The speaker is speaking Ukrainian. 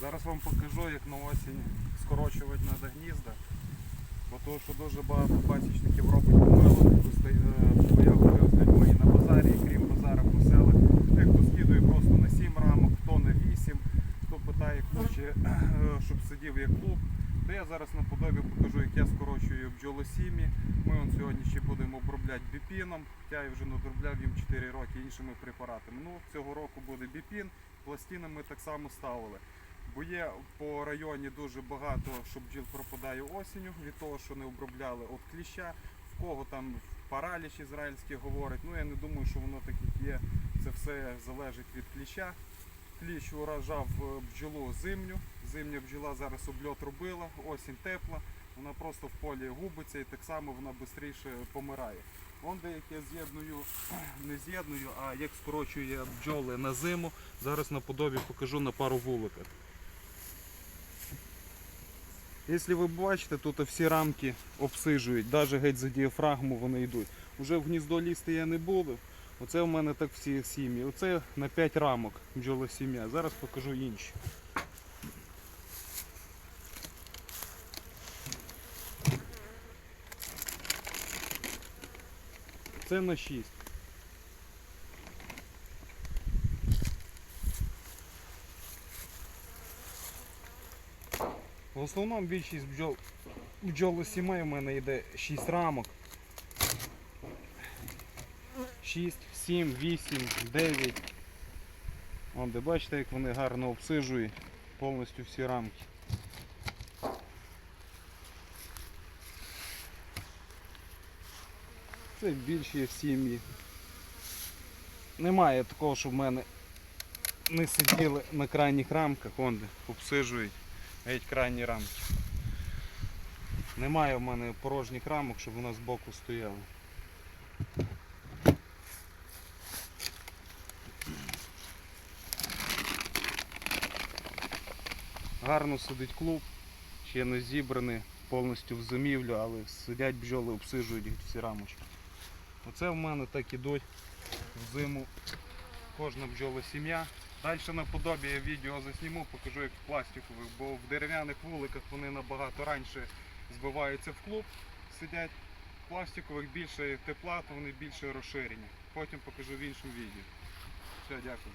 Зараз вам покажу, як на осінь скорочувати треба гнізда. Бо того, що дуже багато пасічників робить помилок, бо я говорив з на базарі, крім базара по селах. Дехто скидує просто на 7 рамок, хто на 8, хто питає, хоче, е, щоб сидів як клуб. То я зараз на подобі покажу, як я скорочую бджолосім'ї. Ми он сьогодні ще будемо обробляти біпіном, хоча я вже не обробляв їм 4 роки іншими препаратами. Ну, цього року буде біпін, пластини ми так само ставили. Бо є по районі дуже багато, що бджіл пропадає осінню від того, що не обробляли от кліща, в кого там параліч ізраїльський говорить. Ну я не думаю, що воно так як є. Це все залежить від кліща. Кліщ уражав е, бджолу зимню. Зимня бджола зараз обльот робила, осінь тепла, вона просто в полі губиться і так само вона швидше помирає. Вон де як я з'єдную, не з'єдную, а як скорочує бджоли на зиму. Зараз на подобі покажу на пару вуликах. Якщо ви бачите, тут всі рамки обсижують, навіть геть за діафрагму вони йдуть. Уже в гніздо лізти я не буду. Оце в мене так всі сім'ї. Оце на 5 рамок бджола сім'я. Зараз покажу інші. Це на 6. В основному більшість бджол, бджолосімей у мене йде 6 рамок. 6, 7, 8, 9. Вон де бачите, як вони гарно обсижують повністю всі рамки. Це більші сім'ї. Немає такого, щоб в мене не сиділи на крайніх рамках, вон обсижують геть крайні рамки. Немає в мене порожніх рамок, щоб вона збоку стояла. Гарно сидить клуб, ще не зібраний повністю в зимівлю, але сидять бджоли, обсижують всі рамочки. Оце в мене так ідуть в зиму кожна бджола сім'я. Далі наподобі я відео засніму, покажу як в пластикових, бо в дерев'яних вуликах вони набагато раніше збиваються в клуб, сидять. В пластикових більше тепла, то вони більше розширені. Потім покажу в іншому відео. Все, дякую.